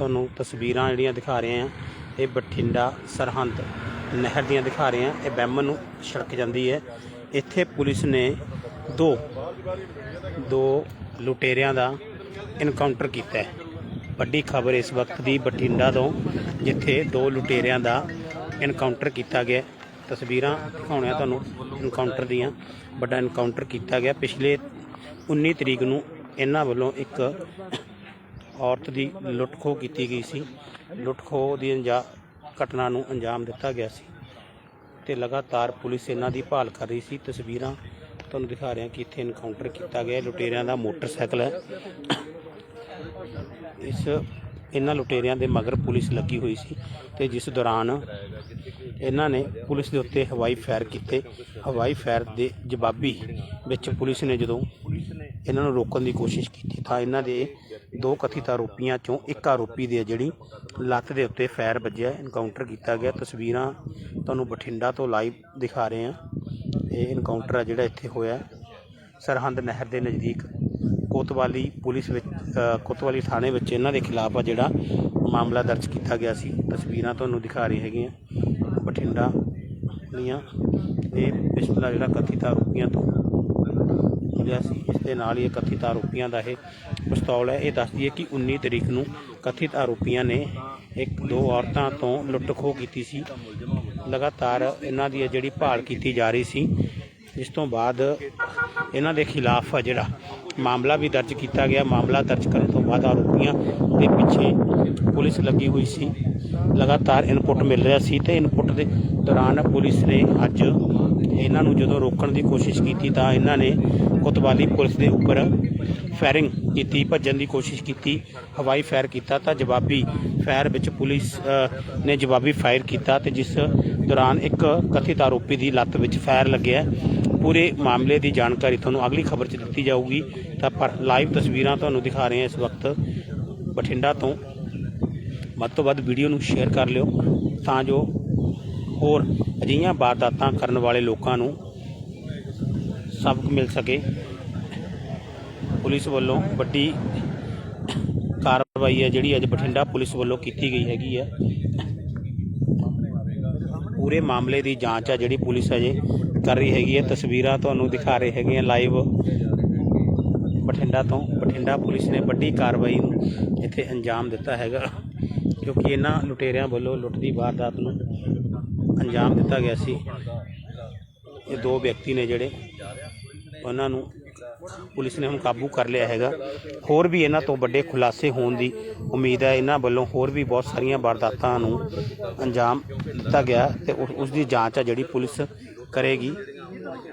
ਤੁਹਾਨੂੰ ਤਸਵੀਰਾਂ ਜਿਹੜੀਆਂ ਦਿਖਾ ਰਹੇ ਆ ਇਹ ਬਠਿੰਡਾ ਸਰਹੰਦ ਨਹਿਰ ਦੀਆਂ ਦਿਖਾ ਰਹੇ ਆ ਇਹ ਬੈਮਨ ਨੂੰ ਛੜਕ ਜਾਂਦੀ ਹੈ। ਇੱਥੇ ਪੁਲਿਸ ਨੇ ਦੋ ਦੋ ਲੁਟੇਰਿਆਂ ਦਾ ਇਨਕਾਊਂਟਰ ਕੀਤਾ ਹੈ। ਵੱਡੀ ਖਬਰ ਇਸ ਵਕਤ ਦੀ ਬਠਿੰਡਾ ਤੋਂ, ਜਿੱਥੇ ਦੋ ਲੁਟੇਰਿਆਂ ਦਾ ਇਨਕਾਊਂਟਰ ਕੀਤਾ ਗਿਆ ਤਸਵੀਰਾਂ ਦਿਖਾਉਣੀਆਂ ਤੁਹਾਨੂੰ ਇਨਕਾਊਂਟਰ ਦੀਆਂ। ਵੱਡਾ ਇਨਕਾਊਂਟਰ ਕੀਤਾ ਗਿਆ। ਪਿਛਲੇ 19 ਤਰੀਕ ਨੂੰ ਇਹਨਾਂ ਵੱਲੋਂ ਇੱਕ ਔਰਤ ਦੀ ਲੁੱਟਖੋ ਕੀਤੀ ਗਈ ਸੀ। ਲੁੱਟਖੋ ਦੀ ਅੰਜਾ, ਘਟਨਾ ਨੂੰ ਅੰਜਾਮ ਦਿੱਤਾ ਗਿਆ ਸੀ ਤੇ ਲਗਾਤਾਰ ਪੁਲਿਸ ਇਹਨਾਂ ਦੀ ਭਾਲ ਕਰ ਰਹੀ ਸੀ। ਤਸਵੀਰਾਂ ਤੁਹਾਨੂੰ ਦਿਖਾ ਰਿਹਾ ਕਿ ਇੱਥੇ ਇਨਕਾਊਂਟਰ ਕੀਤਾ ਗਿਆ। ਲੁਟੇਰਿਆਂ ਦਾ ਮੋਟਰਸਾਈਕਲ ਹੈ। ਇਸ, ਇਹਨਾਂ ਲੁਟੇਰਿਆਂ ਦੇ ਮਗਰ ਪੁਲਿਸ ਲੱਗੀ ਹੋਈ ਸੀ ਤੇ ਜਿਸ ਦੌਰਾਨ ਇਹਨਾਂ ਨੇ ਪੁਲਿਸ ਦੇ ਉੱਤੇ ਹਵਾਈ ਫਾਇਰ ਕੀਤੇ। ਹਵਾਈ ਫਾਇਰ ਦੇ ਜਵਾਬੀ ਵਿੱਚ ਪੁਲਿਸ ਨੇ ਜਦੋਂ ਇਹਨਾਂ ਨੂੰ ਰੋਕਣ ਦੀ ਕੋਸ਼ਿਸ਼ ਕੀਤੀ। ਤਾਂ ਇਹਨਾਂ ਦੇ ਦੋ ਕਥਿਤ ਆਰੋਪੀਆਂ ਚੋਂ ਇੱਕ ਆਰੋਪੀ ਦੇ ਜਿਹੜੀ ਲੱਤ ਦੇ ਉੱਤੇ ਫਾਇਰ ਵੱਜਿਆ ਇਨਕਾਊਂਟਰ ਕੀਤਾ ਗਿਆ। ਤਸਵੀਰਾਂ ਤੁਹਾਨੂੰ ਬਠਿੰਡਾ ਤੋਂ ਲਾਈਵ ਦਿਖਾ ਰਹੇ ਹਾਂ। ਇਹ ਇਨਕਾਊਂਟਰ ਆ ਜਿਹੜਾ ਇੱਥੇ ਹੋਇਆ। ਸਰਹੰਦ ਨਹਿਰ ਦੇ ਨਜ਼ਦੀਕ ਕੋਤਵਾਲੀ ਪੁਲਿਸ ਵਿੱਚ ਕੋਤਵਾਲੀ ਥਾਣੇ ਵਿੱਚ ਇਹਨਾਂ ਦੇ ਖਿਲਾਫ ਆ ਜਿਹੜਾ ਮਾਮਲਾ ਦਰਜ ਕੀਤਾ ਗਿਆ ਸੀ। ਤਸਵੀਰਾਂ ਤੁਹਾਨੂੰ ਦਿਖਾ ਰਹੇ ਹੈਗੀਆਂ ਬਠਿੰਡਾ ਦੀਆਂ ਇਹ ਪਿਛਲਾ ਜਿਹੜਾ ਕਥਿਤ ਆਰੋਪੀਆਂ ਤੋਂ ਮਿਲਿਆ ਸੀ। ਇਸ ਦੇ ਨਾਲ ਹੀ ਇਹ ਕਥਿਤ ਆਰੋਪੀਆਂ ਦਾ ਇਹ ਪਿਸਤੌਲ ਹੈ। ਇਹ ਦੱਸਦੀ ਹੈ ਕਿ 19 ਤਰੀਕ ਨੂੰ ਕਥਿਤ ਆਰੋਪੀਆਂ ਨੇ ਇੱਕ ਦੋ ਔਰਤਾਂ ਤੋਂ ਲੁੱਟ ਖੋਹ ਕੀਤੀ ਸੀ। ਲਗਾਤਾਰ ਇਹਨਾਂ ਦੀ ਜਿਹੜੀ ਭਾਲ ਕੀਤੀ ਜਾ ਰਹੀ ਸੀ, ਇਸ ਤੋਂ ਬਾਅਦ ਇਹਨਾਂ ਦੇ ਖਿਲਾਫ ਆ ਜਿਹੜਾ ਮਾਮਲਾ ਵੀ ਦਰਜ ਕੀਤਾ ਗਿਆ। ਮਾਮਲਾ ਦਰਜ ਕਰਨ ਤੋਂ ਬਾਅਦ ਆਰੋਪੀਆਂ ਦੇ ਪਿੱਛੇ ਪੁਲਿਸ ਲੱਗੀ ਹੋਈ ਸੀ। ਲਗਾਤਾਰ ਇਨਪੁਟ ਮਿਲ ਰਿਹਾ ਸੀ ਤੇ ਇਨਪੁਟ ਦੇ ਦੌਰਾਨ ਪੁਲਿਸ ਨੇ ਅੱਜ ਇਹਨਾਂ ਨੂੰ ਜਦੋਂ ਰੋਕਣ ਦੀ ਕੋਸ਼ਿਸ਼ ਕੀਤੀ ਤਾਂ ਇਹਨਾਂ ਨੇ ਕੋਤਵਾਲੀ ਪੁਲਿਸ ਦੇ ਉੱਪਰ ਫਾਇਰਿੰਗ ਕੀਤੀ, ਭੱਜਣ ਦੀ ਕੋਸ਼ਿਸ਼ ਕੀਤੀ, ਹਵਾਈ ਫਾਇਰ ਕੀਤਾ ਤਾਂ ਜਵਾਬੀ ਫਾਇਰ ਵਿੱਚ ਪੁਲਿਸ ਨੇ ਜਵਾਬੀ ਫਾਇਰ ਕੀਤਾ ਤੇ ਜਿਸ ਦੌਰਾਨ ਇੱਕ ਕਥਿਤ ਆਰੋਪੀ ਦੀ ਲੱਤ ਵਿੱਚ ਫਾਇਰ ਲੱਗਿਆ। ਪੂਰੇ ਮਾਮਲੇ ਦੀ ਜਾਣਕਾਰੀ ਤੁਹਾਨੂੰ ਅਗਲੀ ਖਬਰ 'ਚ ਦਿੱਤੀ ਜਾਊਗੀ। ਤਾਂ ਪਰ ਲਾਈਵ ਤਸਵੀਰਾਂ ਤੁਹਾਨੂੰ ਦਿਖਾ ਰਹੇ ਹਾਂ ਇਸ ਵਕਤ। ਬਠਿੰਡਾ ਤੋਂ ਵੱਧ ਤੋਂ ਵੱਧ ਵੀਡੀਓ ਨੂੰ ਸ਼ੇਅਰ ਕਰ ਲਿਓ। ਤਾਂ ਜੋ ਹੋਰ ਅਜਿਹੀਆਂ ਵਾਰਦਾਤਾਂ ਕਰਨ ਵਾਲੇ ਲੋਕਾਂ ਨੂੰ ਸਬਕ ਮਿਲ ਸਕੇ। ਪੁਲਿਸ ਵੱਲੋਂ ਵੱਡੀ ਕਾਰਵਾਈ ਹੈ ਜਿਹੜੀ ਅੱਜ ਬਠਿੰਡਾ ਪੁਲਿਸ ਵੱਲੋਂ ਕੀਤੀ ਗਈ ਹੈਗੀ ਹੈ। ਪੂਰੇ ਮਾਮਲੇ ਦੀ ਜਾਂਚ ਆ ਜਿਹੜੀ ਪੁਲਿਸ ਅਜੇ ਕਰ ਰਹੀ ਹੈਗੀ ਹੈ। ਤਸਵੀਰਾਂ ਤੁਹਾਨੂੰ ਦਿਖਾ ਰਹੇ ਹੈਗੇ ਆ ਲਾਈਵ। ਬਠਿੰਡਾ ਤੋਂ ਬਠਿੰਡਾ ਪੁਲਿਸ ਨੇ ਵੱਡੀ ਕਾਰਵਾਈ ਨੂੰ ਇੱਥੇ ਅੰਜਾਮ ਦਿੱਤਾ ਹੈਗਾ, ਕਿਉਂਕਿ ਇਹਨਾਂ ਲੁਟੇਰਿਆਂ ਵੱਲੋਂ ਲੁੱਟ ਦੀ ਵਾਰਦਾਤ ਨੂੰ ਅੰਜਾਮ ਦਿੱਤਾ ਗਿਆ ਸੀ। ਇਹ ਦੋ ਵਿਅਕਤੀ ਨੇ ਜਿਹੜੇ ਉਹਨਾਂ ਨੂੰ ਪੁਲਿਸ ਨੇ ਹੁਣ ਕਾਬੂ ਕਰ ਲਿਆ ਹੈਗਾ। ਹੋਰ ਵੀ ਇਹਨਾਂ ਤੋਂ ਵੱਡੇ ਖੁਲਾਸੇ ਹੋਣ ਦੀ ਉਮੀਦ ਹੈ। ਇਹਨਾਂ ਵੱਲੋਂ ਹੋਰ ਵੀ ਬਹੁਤ ਸਾਰੀਆਂ ਵਾਰਦਾਤਾਂ ਨੂੰ ਅੰਜਾਮ ਦਿੱਤਾ ਗਿਆ ਤੇ ਉਸ ਦੀ ਜਾਂਚ ਆ ਜਿਹੜੀ ਪੁਲਿਸ ਕਰੇਗੀ।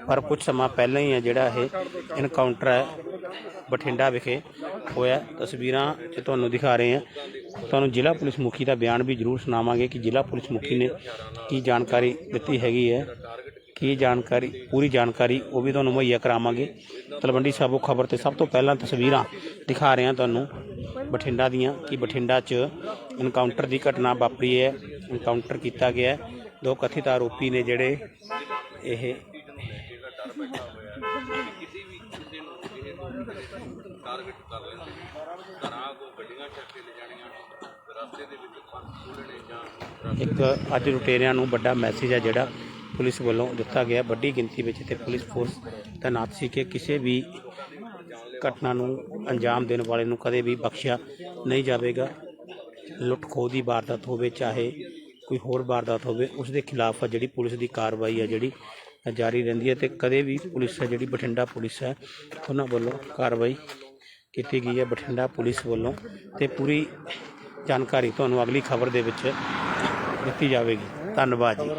ਪਰ ਕੁਝ ਸਮਾਂ ਪਹਿਲਾਂ ਹੀ ਹੈ ਜਿਹੜਾ ਇਹ ਇਨਕਾਊਂਟਰ ਹੈ, ਬਠਿੰਡਾ ਵਿਖੇ ਹੋਇਆ। ਤਸਵੀਰਾਂ 'ਚ ਤੁਹਾਨੂੰ ਦਿਖਾ ਰਹੇ ਹਾਂ। ਤੁਹਾਨੂੰ ਜ਼ਿਲ੍ਹਾ ਪੁਲਿਸ ਮੁਖੀ ਦਾ ਬਿਆਨ ਵੀ ਜ਼ਰੂਰ ਸੁਣਾਵਾਂਗੇ ਕਿ ਜ਼ਿਲ੍ਹਾ ਪੁਲਿਸ ਮੁਖੀ ਨੇ ਕੀ ਜਾਣਕਾਰੀ ਦਿੱਤੀ ਹੈਗੀ ਹੈ। ਕੀ ਜਾਣਕਾਰੀ, ਪੂਰੀ ਜਾਣਕਾਰੀ, ਉਹ ਵੀ ਤੁਹਾਨੂੰ ਮੁਹੱਈਆ ਕਰਾਵਾਂਗੇ। ਤਲਵੰਡੀ ਸਾਬੋ ਖਬਰ ਤੇ ਸਭ ਤੋਂ ਪਹਿਲਾਂ ਤਸਵੀਰਾਂ ਦਿਖਾ ਰਹੇ ਹਾਂ ਤੁਹਾਨੂੰ। ਬਠਿੰਡਾ ਦੀਆਂ, ਕਿ ਬਠਿੰਡਾ 'ਚ ਇਨਕਾਊਂਟਰ ਦੀ ਘਟਨਾ ਵਾਪਰੀ ਹੈ ਇਨਕਾਊਂਟਰ ਕੀਤਾ ਗਿਆ ਦੋ ਕਥਿਤ ਆਰੋਪੀ ਨੇ ਜਿਹੜੇ ਇਹ ਇੱਕ ਅੱਜ ਰੁਟੇਰਿਆਂ ਨੂੰ ਵੱਡਾ ਮੈਸੇਜ ਹੈ ਜਿਹੜਾ ਪੁਲਿਸ ਵੱਲੋਂ ਦਿੱਤਾ ਗਿਆ ਵੱਡੀ ਗਿਣਤੀ ਵਿੱਚ ਤੇ ਪੁਲਿਸ ਫੋਰਸ ਤੈਨਾਤ ਸੀ ਕਿ ਕਿਸੇ ਵੀ ਘਟਨਾ ਨੂੰ ਅੰਜਾਮ ਦੇਣ ਵਾਲੇ ਨੂੰ ਕਦੇ ਵੀ ਬਖਸ਼ਿਆ ਨਹੀਂ ਜਾਵੇਗਾ। ਲੁੱਟ ਖੋਹ ਦੀ ਵਾਰਦਾਤ ਹੋਵੇ, ਚਾਹੇ ਕੋਈ ਹੋਰ ਵਾਰਦਾਤ ਹੋਵੇ, ਉਸ ਦੇ ਖਿਲਾਫ ਜਿਹੜੀ ਪੁਲਿਸ ਦੀ ਕਾਰਵਾਈ ਆ ਜਿਹੜੀ ਜਾਰੀ ਰਹਿੰਦੀ ਹੈ ਤੇ ਕਦੇ ਵੀ ਪੁਲਿਸ ਹੈ ਜਿਹੜੀ ਬਠਿੰਡਾ ਪੁਲਿਸ ਹੈ, ਉਹਨਾਂ ਵੱਲੋਂ ਕਾਰਵਾਈ ਕੀਤੀ ਗਈ ਹੈ ਬਠਿੰਡਾ ਪੁਲਿਸ ਵੱਲੋਂ ਤੇ ਪੂਰੀ ਜਾਣਕਾਰੀ ਤੁਹਾਨੂੰ ਅਗਲੀ ਖਬਰ ਦੇ ਵਿੱਚ ਦਿੱਤੀ ਜਾਵੇਗੀ। ਧੰਨਵਾਦ ਜੀ।